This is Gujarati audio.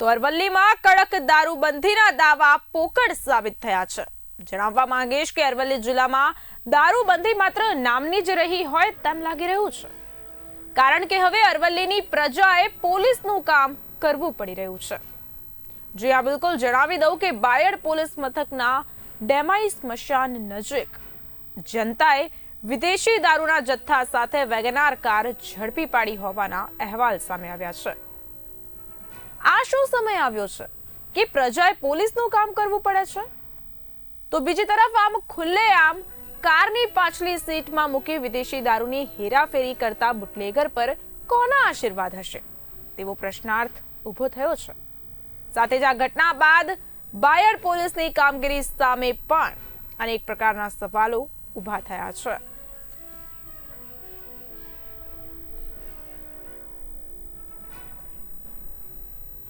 તો અરવલ્લીમાં કડક દારૂબંધીના દાવા પોકળ સાબિત થયા છે. જણાવવા માંગીશ કે અરવલ્લી જિલ્લામાં દારૂબંધી માત્ર નામની જ રહી હોય તેમ લાગી રહ્યું છે. કારણ કે હવે અરવલ્લીની પ્રજાએ પોલીસનું કામ કરવું પડી રહ્યું છે. જી આ બિલકુલ જણાવી દઉં કે બાયડ પોલીસ મથકના ડેમાઈ સ્મશાન નજીક જનતાએ વિદેશી દારૂના જથ્થા સાથે વેગનાર કાર ઝડપી પાડી હોવાના અહેવાલ સામે આવ્યા છે. આ સમય આવ્યો છે કે પ્રજાએ પોલીસનું કામ કરવું પડે છે? તો બીજી તરફ આમ ખુલ્લેઆમ કારની પાછલી સીટમાં મૂકી વિદેશી દારૂની હેરાફેરી કરતા બુટલેગર પર કોના આશીર્વાદ હશે? તેવો પ્રશ્નાર્થ ઊભો થયો છે. સાથે જ આ ઘટના બાદ બાયડ પોલીસની કામગીરી સામે પણ અનેક પ્રકારના સવાલો ઊભા થયા છે.